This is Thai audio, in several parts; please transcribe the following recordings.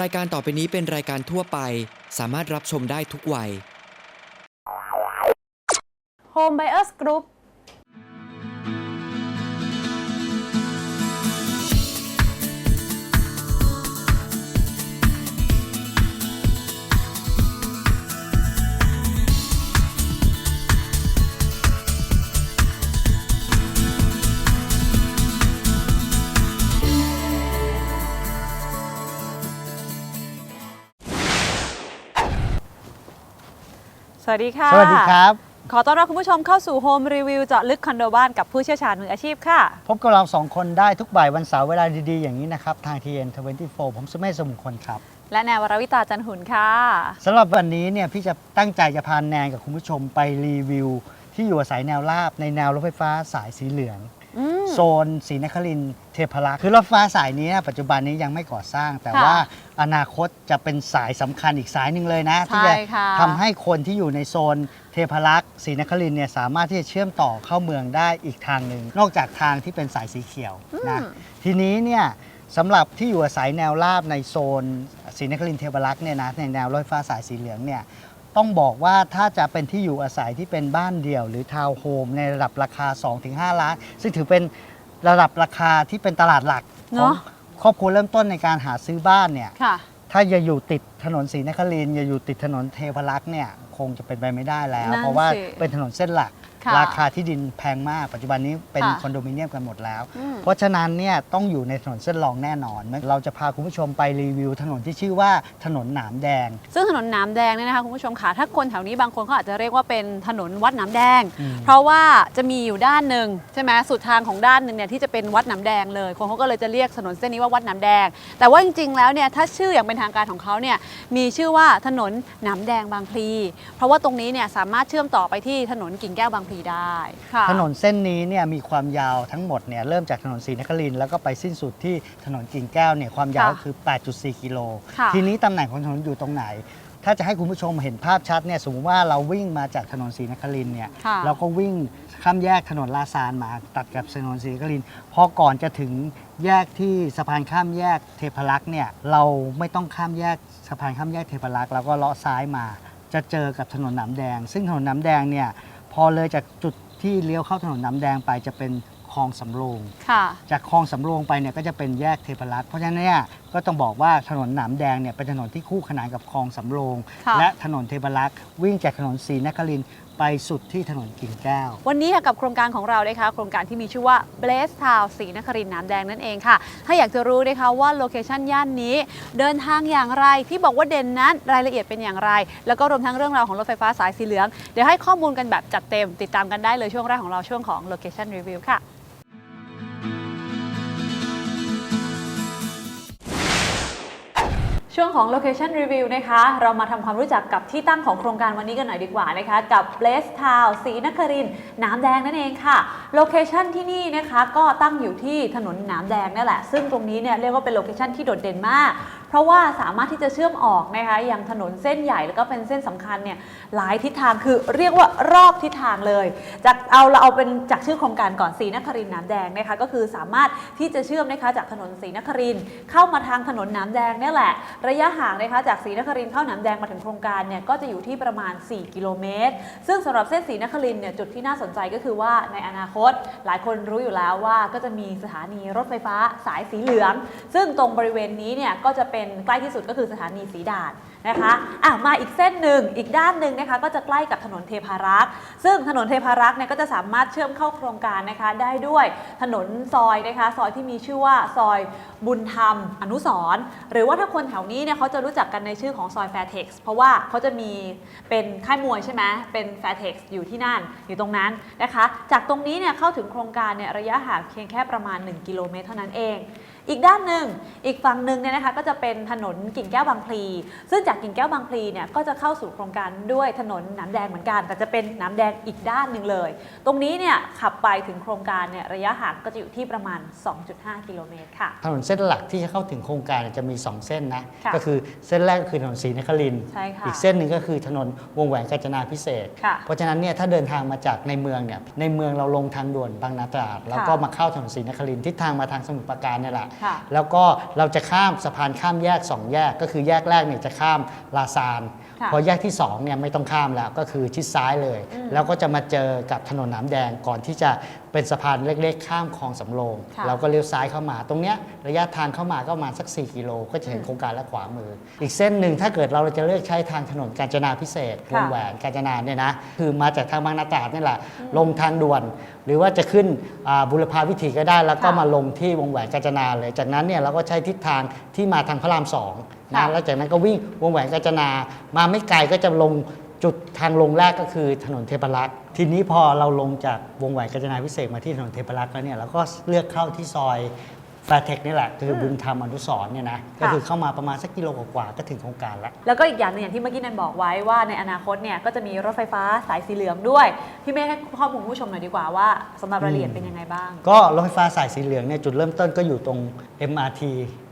รายการต่อไปนี้เป็นรายการทั่วไป สามารถรับชมได้ทุกวัย Home Buyers Group สวัสดีค่ะ สวัสดีครับ ขอต้อนรับคุณผู้ชมเข้าสู่ Home Review เจาะลึกคอนโดบ้านกับผู้เชี่ยวชาญมืออาชีพค่ะ พบกับเราสองคนได้ทุกบ่ายวันเสาร์เวลาดีๆ อย่างนี้นะครับ ทาง TN24 ผมสุเมธสมุงคนครับ และแนววรวิตาจันหุนค่ะสำหรับวันนี้เนี่ยพี่จะตั้งใจจะพาแนนกับคุณผู้ชมไปรีวิว ที่อยู่อาศัยแนวราบในแนวรถไฟฟ้าสายสีเหลือง อืม โซนศรีนครินทร์เทพารักษ์คือรถไฟฟ้าสายนี้ปัจจุบันนี้ยังไม่ก่อสร้าง แต่ค่ะว่าอนาคตจะเป็นสายสำคัญอีกสายหนึ่งเลยนะ ที่จะใช่ค่ะ ทำให้คนที่อยู่ในโซนเทพารักษ์ศรีนครินทร์เนี่ยสามารถที่จะเชื่อมต่อเข้าเมืองได้อีกทางหนึ่งนอกจากทางที่เป็นสายสีเขียวนะอืมทีนี้เนี่ยสำหรับที่อยู่อาศัยแนวราบในโซนศรีนครินทร์เทพารักษ์เนี่ยนะในแนวรถไฟฟ้าสายสีเหลืองเนี่ย ต้องบอกว่าถ้าจะเป็นที่อยู่อาศัยที่เป็นบ้านเดี่ยว หรือทาวน์โฮมในระดับราคา 2-5 ล้าน ซึ่งถือเป็นระดับราคาที่เป็นตลาดหลักขเนองอะครอบครัวเริ่มต้นในการหาซื้อบ้านเนี่ย ค่ะ ถ้าอย่าอยู่ติดถนนศรีนครินทร์อย่าอยู่ติดถนนเทพารักษ์เนี่ยคงจะเป็นไปไม่ได้แล้ว นั่นเพราะว่าสิ เป็นถนนเส้นหลัก ค่ะราคาที่ดินแพงมาก ปัจจุบันนี้เป็นค่ะคอนโดมิเนียมกันหมดแล้ว อืมเพราะฉะนั้นเนี่ยต้องอยู่ในถนนเส้นรองแน่นอน เราจะพาคุณผู้ชมไปรีวิวถนนที่ชื่อว่าถนนหนามแดง ซึ่งถนนน้ำแดงเนี่ยนะคะคุณผู้ชมค่ะถ้าคนแถวนี้บางคนเขาอาจจะเรียกว่าเป็นถนนวัดน้ำแดง อืม เพราะว่าจะมีอยู่ด้านหนึ่งใช่ไหมสุดทางของด้านหนึ่งเนี่ยที่จะเป็นวัดน้ำแดงเลยคนเขาก็เลยจะเรียกถนนเส้นนี้ว่าวัดน้ำแดง แต่ว่าจริงๆแล้วเนี่ยถ้าชื่ออย่างเป็นทางการของเขาเนี่ยมีชื่อว่าถนนน้ำแดงบางพลี เพราะว่าตรงนี้เนี่ยสามารถเชื่อมต่อไปที่ถนนกิ่งแก้วบางพลีได้ ถนนเส้นนี้เนี่ยมีความยาวทั้งหมดเนี่ยเริ่มจากถนนศรีนครินทร์แล้วก็ไปสิ้นสุดที่ถนนกิ่งแก้วเนี่ยความยาวค่ะคือ 8.4 กิโล ค่ะ ทีนี้ตำแหน่งของถนนอยู่ตรงไหน ถ้าจะให้คุณผู้ชมเห็นภาพชัดเนี่ยสมมติว่าเราวิ่งมาจากถนนศรีนครินทร์เนี่ย ค่ะ เราก็วิ่งข้ามแยกถนนลาซานมาตัดกับถนนศรีนครินทร์พอก่อนจะถึงแยกที่สะพานข้ามแยกเทพรักษ์เนี่ยเราไม่ต้องข้ามแยกสะพานข้ามแยกเทพรักษ์เราก็เลาะซ้ายมา จะเจอกับถนนหนามแดง ซึ่งถนนหนามแดงเนี่ย พอเลยจากจุดที่เลี้ยวเข้าถนนหนามแดงไปจะเป็นคลองสำโรง ค่ะ จากคลองสำโรงไปเนี่ยก็จะเป็นแยกเทพรัตน์เพราะฉะนั้นเนี่ย ก็ต้องบอกว่าถนนหนามแดงเนี่ยเป็นถนนที่คู่ขนานกับคลองสำโรง ค่ะและถนนเทพรัตน์วิ่งจากถนนศรีนครินทร์ไปสุดที่ถนนกิ่งแก้ว วันนี้ค่ะกับโครงการของเรานะคะโครงการที่มีชื่อว่า Blaze Town ศรีนครินทร์น้ำแดงนั่นเองค่ะ ถ้าอยากจะรู้นะคะว่าโลเคชันย่านนี้ เดินทางอย่างไรที่บอกว่าเด่นนั้นรายละเอียดเป็นอย่างไร แล้วก็รวมทั้งเรื่องราวของรถไฟฟ้าสายสีเหลือง เดี๋ยวให้ข้อมูลกันแบบจัดเต็ม ติดตามกันได้เลยช่วงแรกของเราช่วงของ Location Review ค่ะ ช่วงของ Location Review นะคะ เรามาทำความรู้จักกับที่ตั้งของโครงการวันนี้กันหน่อยดีกว่านะคะ กับ Blaze Town สีนครินน้ำแดงนั่นเองค่ะ location ที่นี่นะคะก็ตั้งอยู่ที่ถนนน้ำแดงนั่นแหละ ซึ่งตรงนี้เนี่ยเรียกว่าเป็น location ที่โดดเด่นมาก ราะว่าสามารถที่จะเชื่อมออกนะคะอยังถนนเส้นใหญ่แล้วก็เป็นเส้นสำคัญเนี่ยหลายทิศทางคือเรียกว่ารอบทิศทางเลยจากเอาเราเอาเป็นจากชื่อโครงการก่อนศรีนครินน้ำแดงนะคะก็คือสามารถที่จะเชื่อมนะคะจากถนนศรีนครินเข้ามาทางถนนน้ำแดงนี่แหละ ระยะห่างนะคะจากศรีนครินเข้าน้ำแดงมาถึงโครงการเนี่ยก็จะอยู่ที่ประมาณ 4 กิโลเมตร ซึ่งสำหรับเส้นศรีนครินเนี่ยจุดที่น่าสนใจก็คือว่าในอนาคตหลายคนรู้อยู่แล้วว่าก็จะมีสถานีรถไฟฟ้าสายสีเหลือง ซึ่งตรงบริเวณนี้เนี่ยก็จะเป็นใกล้ที่สุดก็คือสถานีสีด่านนะคะอะมาอีกเส้นหนึ่งอีกด้านหนึ่งนะคะก็จะใกล้กับถนนเทพารักษ์ ซึ่งถนนเทพารักษ์เนี่ยก็จะสามารถเชื่อมเข้าโครงการนะคะได้ด้วยถนนซอยนะคะซอยที่มีชื่อว่าซอยบุญธรรมอนุสร์หรือว่าถ้าคนแถวนี้เนี่ยเขาจะรู้จักกันในชื่อของซอยแฟร์เท็กซ์เพราะว่าเขาจะมีเป็นค่ายมวยใช่ไหมเป็นแฟร์เท็กซ์อยู่ที่นั่นอยู่ตรงนั้นนะคะ จากตรงนี้เนี่ยเข้าถึงโครงการเนี่ยระยะห่างเพียงแค่ประมาณ 1 กิโลเมตรเท่านั้นเอง อีกด้านหนึ่งอีกฝั่งหนึ่งเนี่ยนะคะก็จะเป็นถนนกิ่งแก้วบางพลี ซึ่งจากกิ่งแก้วบางพลีเนี่ยก็จะเข้าสู่โครงการด้วยถนนน้ำแดงเหมือนกัน แต่จะเป็นน้ำแดงอีกด้านหนึ่งเลย ตรงนี้เนี่ยขับไปถึงโครงการเนี่ยระยะห่างก็จะอยู่ที่ประมาณ 2.5 กิโลเมตรค่ะ ถนนเส้นหลักที่จะเข้าถึงโครงการเนี่ยจะมี 2 เส้นนะค่ะก็คือเส้นแรกก็คือถนนศรีนครินทร์ใช่ค่ะอีกเส้นหนึ่งก็คือถนนวงแหวนกาญจนาพิเศษกค่ะเพราะฉะนั้นเนี่ยถ้าเดินทางมาจากในเมืองเนี่ยในเมืองเราลงทางด่วนบางนาตราดแล้วก็มาเข้าถนนศรีนครินทร์ทิศทางมาทางสมุทรปราการเนี่ยแหละค่ะแล้วก็เราจะข้ามสะพานข้ามแยก 2 แยก ก็คือแยกแรกเนี่ยจะข้ามลาซานพอแยกที่2เนี่ยไม่ต้องข้ามแล้วก็คือชิดซ้ายเลยอืมแล้วก็จะมาเจอกับถนนน้ำแดงก่อนที่จะเป็นสะพานเล็กๆ ข้ามคลองสำโรงค่ะเราก็เลี้ยวซ้ายเข้ามา ตรงเนี้ยระยะทางเข้ามาก็ประมาณสัก 4 กิโล ก็จะเห็นโครงการและขวามือ อีกเส้นหนึ่งถ้าเกิดเราจะเลือกใช้ทางถนนกาญจนาพิเศษกวงแหวนกาญจนาเนี่ยนะคือมาจากทางบางนาตราดนี่แหละลงทางด่วน หรือว่าจะขึ้นอ่าบุรพาวิถีก็ได้ แล้วก็ค่ะมาลงที่วงแหวนกาญจนาเลย จากนั้นเนี่ยเราก็ใช้ทิศทางที่มาทางพระรามสองค่ะ นะแล้วจากนั้นก็วิ่งวงแหวนกาญจนา มาไม่ไกลก็จะลงจุดทางลงแรกก็คือถนนเทพรักษ์ทีนี้พอเราลงจากวงแหวนกาญจนาพิเศษกมาที่ถนนเทพรักษ์แล้วเนี่ยเราก็เลือกเข้าที่ซอย แฟร์เทคนี่แหละคือบุญธรรมอนุสรณ์เนี่ยนะก็คือเข้ามาประมาณสักกิโลกว่าๆก็ถึงโครงการแล้วแล้วก็อีกอย่างหนึงอย่างที่เมื่อกี้นันบอกไว้ว่าในอนาคตเนี่ยก็จะมีรถไฟฟ้าสายสีเหลืองด้วย พี่เมฆให้ข้อมูลคุณผู้ชมหน่อยดีกว่าว่าสำหรับรายละเอียดเป็นยังไงบ้าง ก็รถไฟฟ้าสายสีเหลืองเนี่ยจุดเริ่มต้นก็อยู่ตรง MRT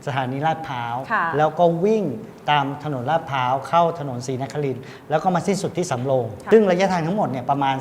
สถานีลาดพร้าว ค่ะ แล้วก็วิ่ง ตามถนนลาดพร้าวเข้าถนนศรีนครินทร์แล้วก็มาสิ้นสุดที่สำโรงค่ะซึ่งระยะทางทั้งหมดเนี่ยประมาณ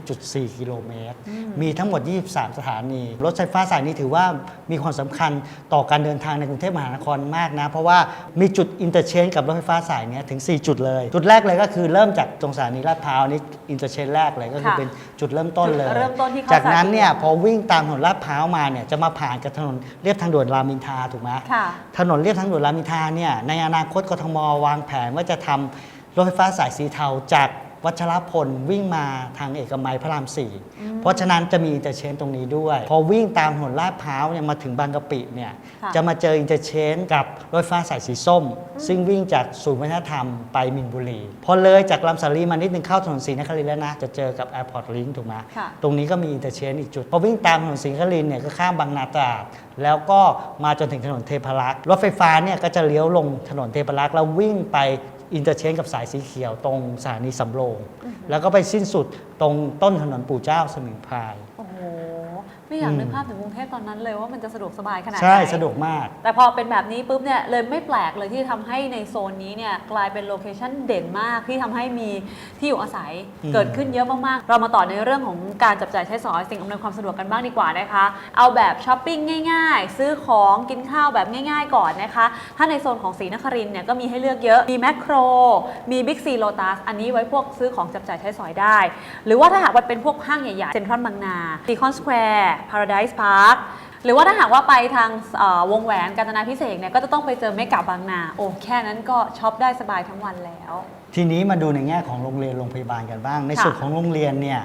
30.4 กิโลเมตร มีทั้งหมด 23 สถานี รถไฟฟ้าสายนี้ถือว่ามีความสำคัญต่อการเดินทางในกรุงเทพมหานครมากนะ เพราะว่ามีจุดอินเตอร์เชนกับรถไฟฟ้าสายเนี้ยถึง 4 จุดเลย จุดแรกเลยก็คือเริ่มจากตรงสถานีลาดพร้าวนี่อินเตอร์เชนแรกเลยก็คือค่ะเป็นจุดเริ่มต้นเลยจุดเริ่มต้นที่เข้าจากนั้นเนี่ยสายสีเหลืองพอวิ่งตามถนนลาดพร้าวมาเนี่ยจะมาผ่านกับถนนเรียบทางด่วนรามอินทราถูกไหมค่ะถนนเรียบทางด่วนรามอินทราเนี่ยในอนาคตกทมวางแผนว่าจะทำรถไฟฟ้าสายสีเทาจาก วัชรพลวิ่งมาทางเอกมัยพระรามสี่เพราะฉะนั้นจะมีอินเตอร์เชนตรงนี้ด้วย พอวิ่งตามถนนลาดพร้าวเนี่ยมาถึงบางกะปิเนี่ยค่ะจะมาเจออินเตอร์เชนกับรถไฟฟ้าสายสีส้ม ซึ่งวิ่งจากศูนย์วัฒนธรรมไปมินบุรี พอเลยจากลำสาลีมานิดนึงเข้าถนนศรีนครินทร์แล้วนะจะเจอกับ Airport Link ถูกไหมค่ะตรงนี้ก็มีอินเตอร์เชนอีกจุดพอวิ่งตามถนนศรีนครินทร์เนี่ยก็ข้ามบางนาตราดแล้วก็มาจนถึงถนนเทพรักษ์รถไฟฟ้าเนี่ยก็จะเลี้ยวลงถนนเทพรักษ์แล้ววิ่งไป อินเตอร์เชนกับสายสีเขียวตรงสถานีสำโรง แล้วก็ไปสิ้นสุดตรงต้นถนนปู่เจ้าสมิงพรายโอ้โห ไม่อยากอืมนึกภาพถึงกรุงเทพตอนนั้นเลยว่ามันจะสะดวกสบายขนาดไหนใช่สะดวกมาก แต่พอเป็นแบบนี้ปุ๊บเนี่ยเลยไม่แปลกเลยที่ทำให้ในโซนนี้เนี่ยกลายเป็นโลเคชั่นเด่นมากที่ทำให้มีที่อยู่อาศัยอืม เกิดขึ้นเยอะมากๆ เรามาต่อในเรื่องของการจับจ่ายใช้สอยสิ่งอำนวยความสะดวกกันบ้างดีกว่านะคะ เอาแบบช้อปปิ้งง่ายๆ ซื้อของกินข้าวแบบง่ายๆ ก่อนนะคะ ถ้าในโซนของศรีนครินทร์เนี่ยก็มีให้เลือกเยอะ มีแมคโคร มีบิ๊กซีโลตัสอันนี้ไว้พวกซื้อของจับจ่ายใช้สอยได้ หรือว่าถ้าหากว่าเป็นพวกห้างใหญ่ๆเซ็นทรัลบางนาซีคอนสแควร์พาราไดส์พาร์คหรือว่าถ้าหากว่าไปทางเอ่อวงแหวนกาญจนาพิเศษกเนี่ยก็จะต้องไปเจอเมกะบางนา โอ้แค่นั้นก็ช็อปได้สบายทั้งวันแล้ว ทีนี้มาดูในแง่ของโรงเรียนโรงพยาบาลกันบ้าง ในค่ะส่วนของโรงเรียนเนี่ย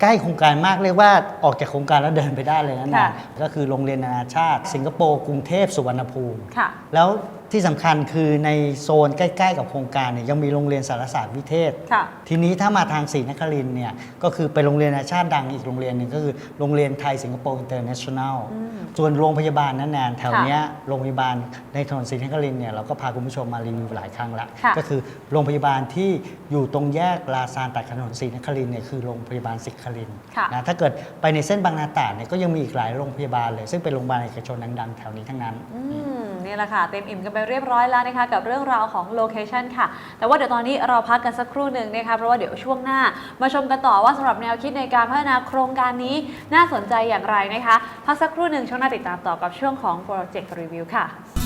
ใกล้โครงการมากเรียกว่าออกจากโครงการแล้วเดินไปได้เลยนะค่ะนะก็คือโรงเรียนนานาชาติ สิงคโปร์กรุงเทพสุวรรณภูมิค่ะแล้ว ที่สำคัญคือในโซนใกล้ ๆ กับโครงการเนี่ยยังมีโรงเรียนสารศาสตร์วิเทศค่ะทีนี้ถ้ามาทางศรีนครินทร์เนี่ยก็คือเป็นโรงเรียนนานาชาติดังอีกโรงเรียนหนึ่งก็คือโรงเรียนไทยสิงคโปร์อินเตอร์เนชั่นแนลอืมส่วนโรงพยาบาลนั้นแนนแถวค่ะเนี้ยโรงพยาบาลในถนนศรีนครินทร์เนี่ยเราก็พาคุณผู้ชมมารีวิวหลายครั้งแล้วค่ะก็คือโรงพยาบาลที่อยู่ตรงแยกลาซานตัดถนนศรีนครินทร์เนี่ยคือโรงพยาบาลศิครินทร์ค่ะนะถ้าเกิดไปในเส้นบางนาตราดเนี่ยก็ยังมีอีกหลายโรงพยาบาลเลย ซึ่งเป็นโรงพยาบาลเอกชนดังๆแถวนี้ทั้งนั้นอืม นี่แหละค่ะเต็มอิ่มกันไปเรียบร้อยแล้วนะคะกับเรื่องราวของโลเคชันค่ะ แต่ว่าเดี๋ยวตอนนี้เราพักกันสักครู่หนึ่งนะคะเพราะว่าเดี๋ยวช่วงหน้ามาชมกันต่อว่าสำหรับแนวคิดในการพัฒนาโครงการนี้น่าสนใจอย่างไรนะคะ พักสักครู่หนึ่งช่วงหน้าติดตามต่อกับช่วงของโปรเจกต์รีวิวค่ะ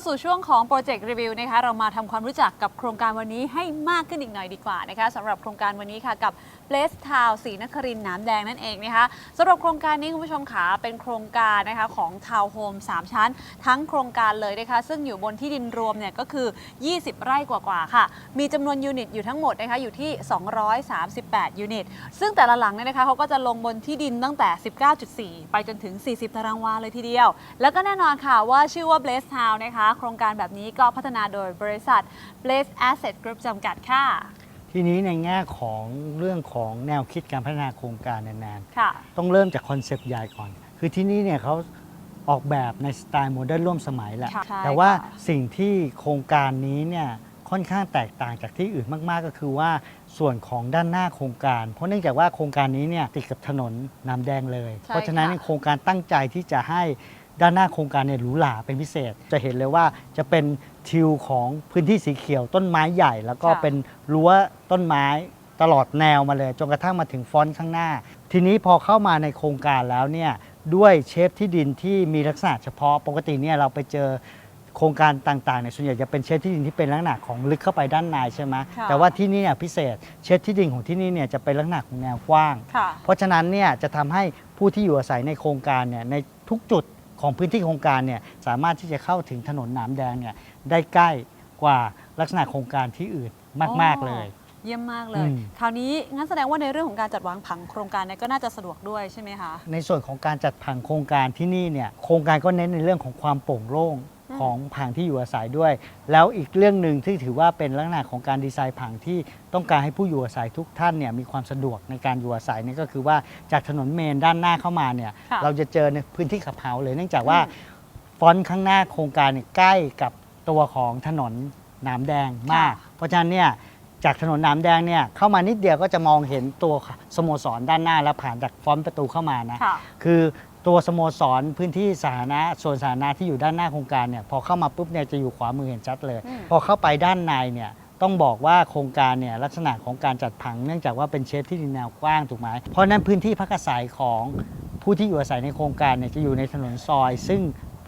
าสู่ช่วงของโปรเจกต์รีวิวนะคะเรามาทำความรู้จักกับโครงการวันนี้ให้มากขึ้นอีกหน่อยดีกว่านะคะสำหรับโครงการวันนี้ค่ะกับ Place Town ศรีนครินน้ำแดงนั่นเองนะคะสำหรับโครงการนี้คุณผู้ชมขาเป็นโครงการนะคะของทาวน์โฮม3 ชั้น ทั้งโครงการเลยนะคะซึ่งอยู่บนที่ดินรวมเนี่ยก็คือ 20 ไร่กว่าๆค่ะ มีจำนวนยูนิตอยู่ทั้งหมดนะคะอยู่ที่ 238 ยูนิต ซึ่งแต่ละหลังเนี่ยนะคะเขาก็จะลงบนที่ดินตั้งแต่ 19.4 ไปจนถึง 40 ตารางวาเลยทีเดียว แล้วก็แน่นอนค่ะว่าชื่อว่า Blaze Town นะคะ โครงการแบบนี้ก็พัฒนาโดยบริษัท Blaze Asset Group จำกัดค่ะ ทีนี้ในแง่ของเรื่องของแนวคิดการพัฒนาโครงการนานๆค่ะต้องเริ่มจากคอนเซปต์ใหญ่ก่อน คือที่นี่เนี่ยเขาออกแบบในสไตล์โมเดิร์นร่วมสมัยแหละ ค่ะใช่แต่ว่าค่ะ สิ่งที่โครงการนี้เนี่ยค่อนข้างแตกต่างจากที่อื่นมากๆ ก็คือว่าส่วนของด้านหน้าโครงการ เพราะเนื่องจากว่าโครงการนี้เนี่ยติดกับถนนน้ำแดงเลย ใช่เพราะฉะนั้นค่ะ โครงการตั้งใจที่จะให้ ด้านหน้าโครงการเนี่ยหรูหราเป็นพิเศษ จะเห็นเลยว่าจะเป็นทิวของพื้นที่สีเขียวต้นไม้ใหญ่ แล้วก็ค่ะ เป็นรั้วต้นไม้ตลอดแนวมาเลยจนกระทั่งมาถึงฟอนต์ข้างหน้า ทีนี้พอเข้ามาในโครงการแล้วเนี่ยด้วยเชฟที่ดินที่มีลักษณะเฉพาะปกติเนี่ยเราไปเจอโครงการต่างๆเนี่ยส่วนใหญ่จะเป็นเชฟที่ดินที่เป็นลักษณะของลึกเข้าไปด้านในใช่ไหมค่ะ แต่ว่าที่นี่เนี่ยพิเศษเชฟที่ดินของที่นี่เนี่ยจะเป็นลักษณะของแนวกว้าง ค่ะ เพราะฉะนั้นเนี่ยจะทำให้ผู้ที่อยู่อาศัยในโครงการเนี่ยในทุกจุด ของพื้นที่โครงการเนี่ยสามารถที่จะเข้าถึงถนนหนามแดงเนี่ยได้ใกล้กว่าลักษณะโครงการที่อื่นมาก ๆเลย เยี่ยมมากเลย อืม คราวนี้งั้นแสดงว่าในเรื่องของการจัดวางผังโครงการเนี่ยก็น่าจะสะดวกด้วยใช่ไหมคะ ในส่วนของการจัดผังโครงการที่นี่เนี่ยโครงการก็เน้นในเรื่องของความโปร่งโล่งอืม ของผังที่อยู่อาศัยด้วย แล้วอีกเรื่องหนึ่งที่ถือว่าเป็นลักษณะของการดีไซน์ผังที่ต้องการให้ผู้อยู่อาศัยทุกท่านเนี่ยมีความสะดวกในการอยู่อาศัยนี่ก็คือว่าจากถนนเมนด้านหน้าเข้ามาเนี่ยค่ะเราจะเจอในพื้นที่ขับเฮาเลยเนื่องจากว่าฟอนต์ข้างหน้าโครงการเนี่ยใกล้กับตัวของถนนหนามแดงมากค่ะเพราะฉะนั้นเนี่ยจากถนนหนามแดงเนี่ยเข้ามานิดเดียวก็จะมองเห็นตัวสโมสรด้านหน้าแล้วผ่านจากฟอนต์ประตูเข้ามานะ ค่ะ คือ ตัวสโมสรพื้นที่สาธารณะส่วนสาธารณะที่อยู่ด้านหน้าโครงการเนี่ยพอเข้ามาปุ๊บเนี่ยจะอยู่ขวามือเห็นชัดเลย อืม พอเข้าไปด้านในเนี่ยต้องบอกว่าโครงการเนี่ยลักษณะของการจัดผังเนื่องจากว่าเป็นเชฟที่ดินแนวกว้างถูกไหมเพราะฉะนั้นพื้นที่พักอาศัยของผู้ที่อยู่อาศัยในโครงการเนี่ยจะอยู่ในถนนซอย ซึ่ง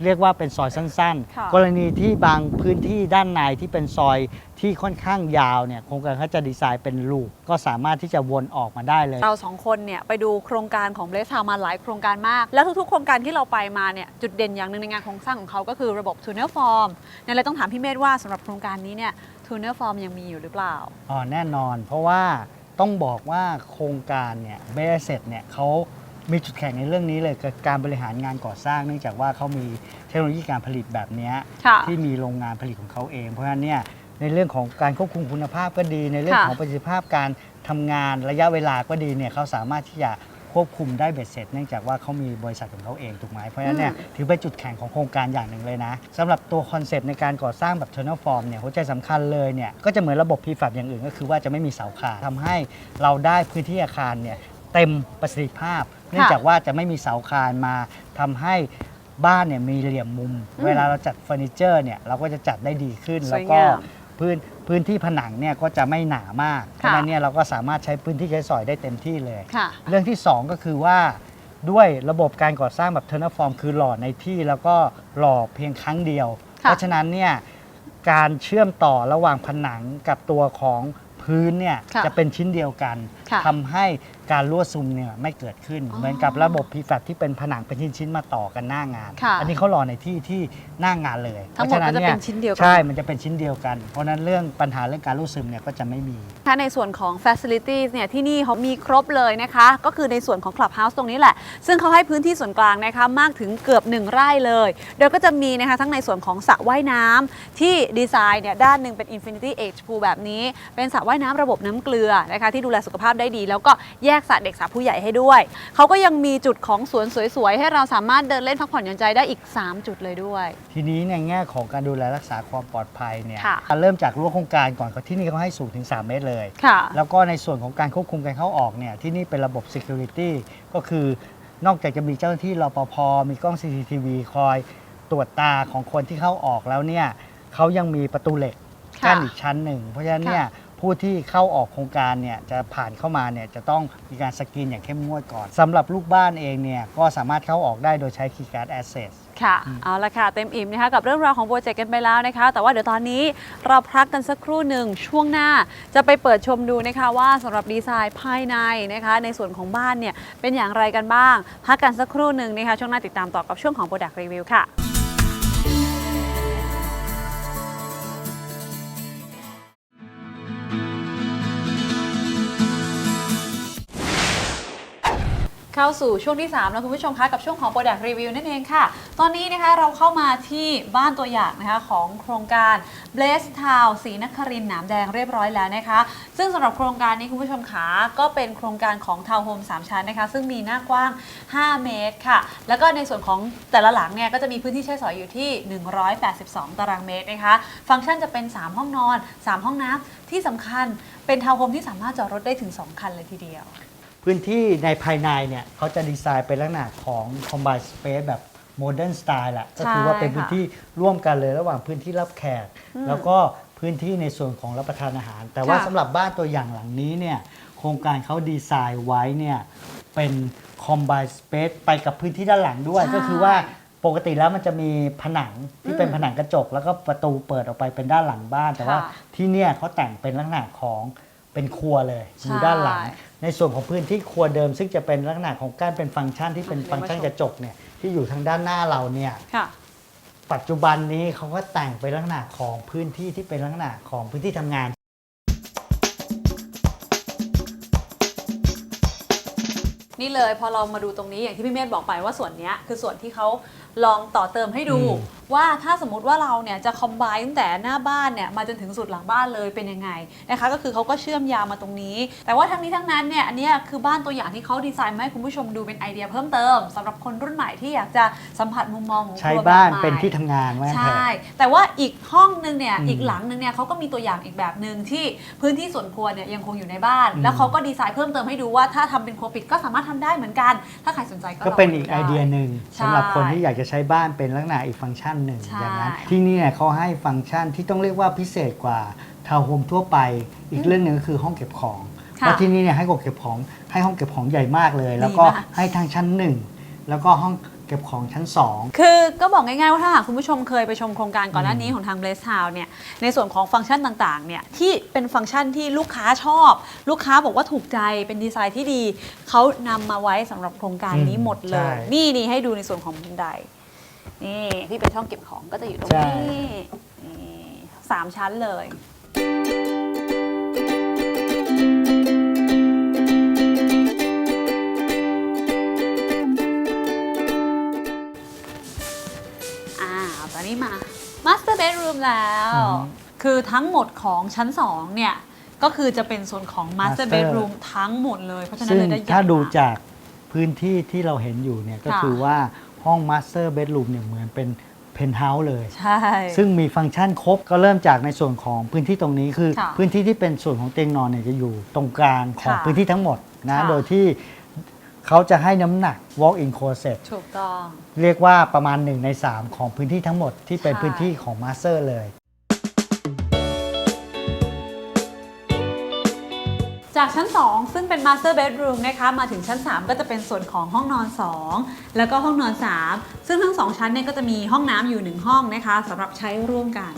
เรียกว่าเป็นซอยสั้นค่ะ ๆ กรณีที่บางพื้นที่ด้านในที่เป็นซอยที่ค่อนข้างยาวเนี่ยโครงการเขาจะดีไซน์เป็นลูปก็สามารถที่จะวนออกมาได้เลย เราสองคนเนี่ยไปดูโครงการของเบสทาวมาหลายโครงการมาก แล้วทุกๆ โครงการที่เราไปมาเนี่ยจุดเด่นอย่างหนึ่งในงานโครงสร้างของเขาก็คือระบบ Tunnel Form เนี่ยเลยต้องถามพี่เมธว่าสำหรับโครงการนี้เนี่ย Tunnel Form ยังมีอยู่หรือเปล่า อ๋อแน่นอน เพราะว่าต้องบอกว่าโครงการเนี่ยเบสเซ็ตเนี่ยเขา มีจุดแข็งในเรื่องนี้เลยคือการบริหารงานก่อสร้างเนื่องจากว่าเขามีเทคโนโลยีการผลิตแบบเนี้ยค่ะ ที่มีโรงงานผลิตของเขาเอง เพราะฉะนั้นเนี่ยในเรื่องของการควบคุมคุณภาพก็ดี ในเรื่องค่ะ ของประสิทธิภาพการทำงานระยะเวลาก็ดีเนี่ยเขาสามารถที่จะควบคุมได้เบ็ดเสร็จ เนื่องจากว่าเขามีบริษัทของเขาเองถูกไหมเพราะฉะนั้นเนี่ยถือเป็นจุดแข็งของโครงการอย่างหนึ่งเลยนะสำหรับตัวคอนเซปต์ในการก่อสร้างแบบ Tunnel Form เนี่ยหัวใจสำคัญเลยเนี่ยก็จะเหมือนระบบ prefab อย่างอื่นก็คือว่าจะไม่มีเสาคานทำให้เราได้พื้นที่อาคารเนี่ย เต็มประสิทธิภาพ เนื่องจากว่าจะไม่มีเสาคานมาทำให้บ้านเนี่ยมีเหลี่ยมมุมอืมเวลาเราจัดเฟอร์นิเจอร์เนี่ยเราก็จะจัดได้ดีขึ้นสแล้ววยก็งามพื้นพื้นที่ผนังเนี่ยก็จะไม่หนามากเพราะฉะนั้นเนี่ยเราก็สามารถใช้พื้นที่ใช้สอยได้เต็มที่เลยค่ะเรื่องที่ 2 ก็คือว่าด้วยระบบการก่อสร้างแบบเทอร์นฟอร์มคือหล่อในที่แล้วก็หล่อเพียงครั้งเดียวค่ะเพราะฉะนั้นเนี่ยการเชื่อมต่อระหว่างผนังกับตัวของพื้นเนี่ยค่ะจะเป็นชิ้นเดียวกันค่ะทำให้ การรั่วซึมเนี่ยไม่เกิดขึ้นอ๋อเหมือนกับระบบพีแฟที่เป็นผนังเป็นชิ้นๆมาต่อกันหน้างาน ค่ะอันี้เขาหล่อในที่ที่หน้างานเลยทั้งหมดพราก็จะยเป็นชิ้นเดียวกัใช่ มันจะเป็นชิ้นเดียวกัน เพราะฉะนั้นเรื่องปัญหาเรื่องการรั่วซึมเนี่ยก็จะไม่มี ถ้าในส่วนของ facilities เนี่ยที่นี่เขามีครบเลยนะคะ ก็คือในส่วนของ clubhouse ตรงนี้แหละ ซึ่งเขาให้พื้นที่ส่วนกลางนะคะมากถึงเกือบ 1 ไร่เลย โดยก็จะมีนะคะทั้งในส่วนของสระว่ายน้ำที่ดีไซน์เนี่ยด้านหนึ่งเป็น infinity age pool แบบนี้ เป็นสระว่ายน้ำระบบน้ำเกลือนะคะที่ดูแลสุขภาพได้ดี แล้วก็แยกสระเด็กสระผู้ใหญ่ให้ด้วย เขาก็ยังมีจุดของสวนสวยๆ ให้เราสามารถเดินเล่นพักผ่อนหย่อนใจได้อีก 3 จุดเลยด้วย ทีนี้ในแง่ของการดูแลรักษาความปลอดภัยเนี่ยค่ะเริ่มจากรั้วโครงการก่อนเขาที่นี่เขาให้สูงถึง 3 เมตรเลย ค่ะแล้วก็ในส่วนของการควบคุมการเข้าออกเนี่ยที่นี่เป็นระบบ Security ก็คือนอกจากจะมีเจ้าหน้าที่รปภมีกล้อง CCTV คอยตรวจตาของคนที่เข้าออกแล้วเนี่ยเขายังมีประตูเหล็กค่ะกั้นอีกชั้นหนึ่ง เพราะฉะนั้นเนี่ย ผู้ที่เข้าออกโครงการเนี่ยจะผ่านเข้ามาเนี่ยจะต้องมีการสกรีนอย่างเข้มงวดก่อนสำหรับลูกบ้านเองเนี่ยก็สามารถเข้าออกได้โดยใช้ Keycard Access ค่ะ เอาละค่ะ เต็มอิ่มนะคะกับเรื่องราวของโปรเจกต์กันไปแล้วนะคะ แต่ว่าเดี๋ยวตอนนี้เราพักกันสักครู่หนึ่งช่วงหน้าจะไปเปิดชมดูนะคะว่าสำหรับดีไซน์ภายในนะคะ ในส่วนของบ้านเนี่ยเป็นอย่างไรกันบ้าง พักกันสักครู่หนึ่งนะคะช่วงหน้าติดตามต่อกับช่วงของ Product Review ค่ะ เข้าสู่ช่วงที่ 3 แล้วคุณผู้ชมคะกับช่วงของ Product Review นั่นเองค่ะ ตอนนี้นะคะเราเข้ามาที่บ้านตัวอย่างนะคะของโครงการ Blaze Town ศรีนครินทร์หนามแดงเรียบร้อยแล้วนะคะ ซึ่งสำหรับโครงการนี้คุณผู้ชมขาก็เป็นโครงการของทาวน์โฮม3ชั้นนะคะ ซึ่งมีหน้ากว้าง 5 เมตรค่ะ แล้วก็ในส่วนของแต่ละหลังเนี่ยก็จะมีพื้นที่ใช้สอยอยู่ที่ 182 ตารางเมตรนะคะ ฟังก์ชันจะเป็น 3 ห้องนอน 3 ห้องน้ำที่สำคัญเป็นทาวน์โฮมที่สามารถจอดรถได้ถึง 2 คันเลยทีเดียว พื้นที่ในภายในเนี่ยเขาจะดีไซน์เป็นลักษณะของ combined space แบบโมเดิร์นสไตล์แหละก็ใช่คือว่าเป็นค่ะพื้นที่ร่วมกันเลยระหว่างพื้นที่รับแขกอืมแล้วก็พื้นที่ในส่วนของรับประทานอาหาร แต่ว่าค่ะสำหรับบ้านตัวอย่างหลังนี้เนี่ยโครงการเขาดีไซน์ไว้เนี่ยเป็นคอม b บ n สเปซไปกับพื้นที่ด้านหลังด้วยใช่ก็คือว่าปกติแล้วมันจะมีผนังที่เป็นอืมผนังกระจก แล้วก็ประตูเปิดออกไปเป็นด้านหลังบ้าน แต่ว่าค่ะที่เนี่ยเขาแต่งเป็นลักษณะของเป็นครัวเลยอยู่ใช่ด้านหลัง ในส่วนของพื้นที่ครัวเดิม ซึ่งจะเป็นลักษณะของการเป็นฟังก์ชันที่เป็นอะฟังก์ชันเดี๋ยวมาชมกระจกเนี่ยที่อยู่ทางด้านหน้าเราเนี่ยค่ะ ปัจจุบันนี้เขาก็แต่งเป็นลักษณะของพื้นที่ที่เป็นลักษณะของพื้นที่ทำงาน นี่เลยพอเรามาดูตรงนี้อย่างที่พี่เมธบอกไปว่าส่วนเนี้ยคือส่วนที่เขาลองต่อเติมให้ดูอืม ว่าถ้าสมมติว่าเราเนี่ยจะคอมไบตั้งแต่หน้าบ้านเนี่ยมาจนถึงสุดหลังบ้านเลยเป็นยังไงนะคะก็คือเขาก็เชื่อมยาวมาตรงนี้ แต่ว่าทั้งนี้ทั้งนั้นเนี่ยอันเนี้ยคือบ้านตัวอย่างที่เขาดีไซน์มาให้คุณผู้ชมดูเป็นไอเดียเพิ่มเติมสำหรับคนรุ่นใหม่ที่อยากจะสัมผัสมุมมองของใช้ครัวบ้านแบบใหม่เป็นที่ทำงานว่างั้นเถใช่อะแต่ว่าอีกห้องนึงเนี่ยอืมอีกหลังนึงเนี่ยเขาก็มีตัวอย่างอีกแบบหนึ่งที่พื้นที่ส่วนครัวเนี่ยยังคงอยู่ในบ้านอืมแล้วเขาก็ดีไซน์เพิ่มเติมให้ดูว่าถ้าทำเป็นครัวปิดก็สามารถทำได้เหมือนกัน ถ้าใครสนใจก็ก็ลงเป็นมาอีกดูไอเดียหนึ่งใช่สำหรับคนที่อยากจะใช้บ้านเป็นลักษณะอีกฟังก์ชันหนึ่งใช่ อย่างนั้นที่นี่เนี่ยเขาให้ฟังก์ชันที่ต้องเรียกว่าพิเศษกว่าทาวน์โฮมทั่วไป อีกเรื่องหนึ่งก็คือห้องเก็บของเพค่ะราะที่นี่เนี่ยให้ห้องเก็บของให้ห้องเก็บของใหญ่มากเลย แล้วก็ดีมาก ให้ทั้งชั้นหนึ่งแล้วก็ห้องเก็บของชั้นสอง คือก็บอกง่ายๆว่าถ้าหากคุณผู้ชมเคยไปชมโครงการก่อนหน้านี้ของทาง Blaze Town เนี่ยในส่วนของฟังก์ชันต่างๆเนี่ยที่เป็นฟังก์ชันที่ลูกค้าชอบ ลูกค้าบอกว่าถูกใจเป็นดีไซน์ที่ดี เขานำมาไว้สำหรับโครงการนี้อืมหมดเลยใช่ นี่นี่ให้ดูในส่วนของบันได นี่ที่เป็นช่องเก็บของก็จะอยู่ตรงใช่ นี้นี่สามชั้นเลย อ่าตอนนี้มา Master Bedroom แล้ว อือฮึคือทั้งหมดของชั้น 2 เนี่ย ก็คือจะเป็นส่วนของ Master Master Bedroom ทั้งหมดเลย เพราะฉะนั้นซึ่งเลยได้ใหญ่ถ้าดูมก จากพื้นที่ที่เราเห็นอยู่เนี่ยก็ค่ะ คือว่า ห้องมาสเตอร์เบดรูมเนี่ยเหมือนเป็นเพนท์เฮาส์เลย ใช่ ซึ่งมีฟังก์ชันครบก็เริ่มจากในส่วนของพื้นที่ตรงนี้คือ ค่ะพื้นที่ที่เป็นส่วนของเตียงนอนเนี่ยจะอยู่ตรงกลางของค่ะพื้นที่ทั้งหมดนะ ค่ะ โดยที่เขาจะให้น้ำหนัก walk-in closet ถูกต้อง เรียกว่าประมาณ 1 ใน 3 ของพื้นที่ทั้งหมดที่เป็นใช่ พื้นที่ของมาสเตอร์เลย จากชั้น 2 ซึ่งเป็น Master Bedroom นะคะมาถึงชั้น 3 ก็จะเป็นส่วนของห้องนอน 2 แล้วก็ห้องนอน 3 ซึ่งทั้ง 2 ชั้นเนี่ยก็จะมีห้องน้ำอยู่ 1 ห้องนะคะสำหรับใช้ร่วมกัน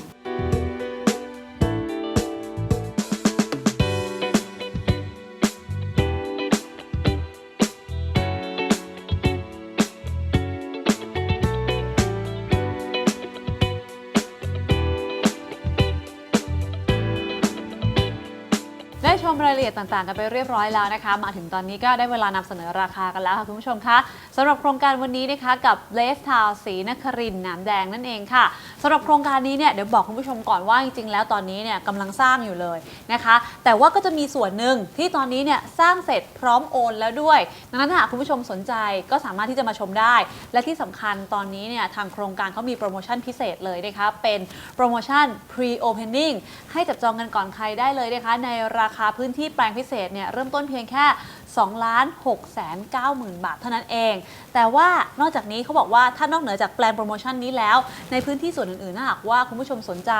ชมรายละเอียดต่างๆ กันไปเรียบร้อยแล้วนะคะ มาถึงตอนนี้ก็ได้เวลานำเสนอราคากันแล้วค่ะคุณผู้ชมคะสำหรับโครงการวันนี้นะคะกับ b l a z e Town ศรีนครินทร์หนาแดงนั่นเองค่ะสำหรับโครงการนี้เนี่ยเดี๋ยวบอกคุณผู้ชมก่อนว่าจริงๆแล้วตอนนี้เนี่ยกำลังสร้างอยู่เลยนะคะ แต่ว่าก็จะมีส่วนหนึ่งที่ตอนนี้เนี่ยสร้างเสร็จพร้อมโอนแล้วด้วยดังนั้นหากคุณผู้ชมสนใจก็สามารถที่จะมาชมได้ และที่สำคัญตอนนี้เนี่ยทางโครงการเขามีโปรโมชั่นพิเศษเลยนะคะเป็นโปรโมชั่น pre-opening ให้จับจองกันก่อนใครได้เลยนะคะในราคาพื้นที่แปลงพิเศษเนี่ยเริ่มต้นเพียงแค่2ล้าน6แสน9หมื่นบาทเท่านั้นเอง แต่ว่านอกจากนี้เขาบอกว่าถ้านอกเหนือจากแปลนโปรโมชั่นนี้แล้ว ในพื้นที่ส่วนอื่นๆถ้าหากว่าคุณผู้ชมสนใจ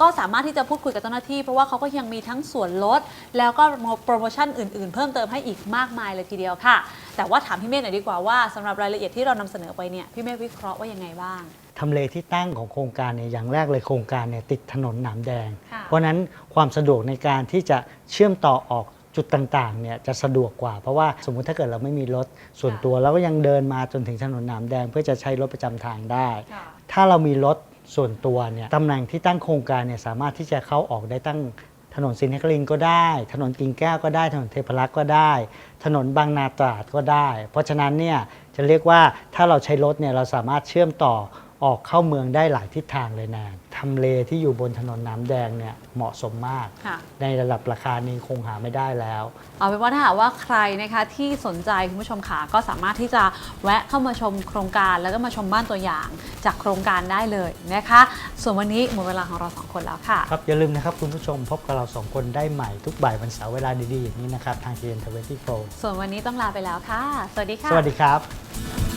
ก็สามารถที่จะพูดคุยกับเจ้าหน้าที่ เพราะว่าเขาก็ยังมีทั้งส่วนลด แล้วก็โปรโมชั่นอื่นๆ เพิ่มเติมให้อีกมากมายเลยทีเดียวค่ะ แต่ว่าถามพี่เมธหน่อยดีกว่าว่าสำหรับรายละเอียดที่เรานำเสนอไปเนี่ยพี่เมธวิเคราะห์ว่ายังไงบ้าง ทำเลที่ตั้งของโครงการเนี่ยอย่างแรกเลยโครงการเนี่ยติดถนนหนามแดง ค่ะ เพราะฉะนั้นความสะดวกในการที่จะเชื่อมต่อออกจุดต่างๆเนี่ยจะสะดวกกว่า เพราะว่าสมมุติถ้าเกิดเราไม่มีรถส่วนตัวเราก็ยังเดินมาจนถึงถนนหนามแดง เพื่อจะใช้รถประจำทางได้ถ้าเรามีรถส่วนตัวเนี่ยตำแหน่งที่ตั้งโครงการเนี่ยสามารถที่จะเข้าออกได้ตั้งถนนศรีนครินทร์ก็ได้ ถนนกิ่งแก้วก็ได้ ถนนเทพรักษ์ก็ได้ ถนนบางนาตราดก็ได้ เพราะฉะนั้นเนี่ยจะเรียกว่าถ้าเราใช้รถเนี่ยเราสามารถเชื่อมต่อ ออกเข้าเมืองได้หลายทิศทางเลยแนนทำเลที่อยู่บนถนนน้ำแดงเนี่ยเหมาะสมมาก ค่ะ ในระดับราคานี้คงหาไม่ได้แล้ว เอาเป็นว่าถ้าหากว่าใครนะคะที่สนใจคุณผู้ชมค่ะก็สามารถที่จะแวะเข้ามาชมโครงการแล้วก็มาชมบ้านตัวอย่างจากโครงการได้เลยนะคะ ส่วนวันนี้หมดเวลาของเราสองคนแล้วค่ะ ครับ อย่าลืมนะครับคุณผู้ชมพบกับเราสองคนได้ใหม่ทุกบ่ายวันเสาร์เวลาดีๆอย่างนี้นะครับ ทาง TN 24ส่วนวันนี้ต้องลาไปแล้วค่ะ สวัสดีค่ะ สวัสดีครับ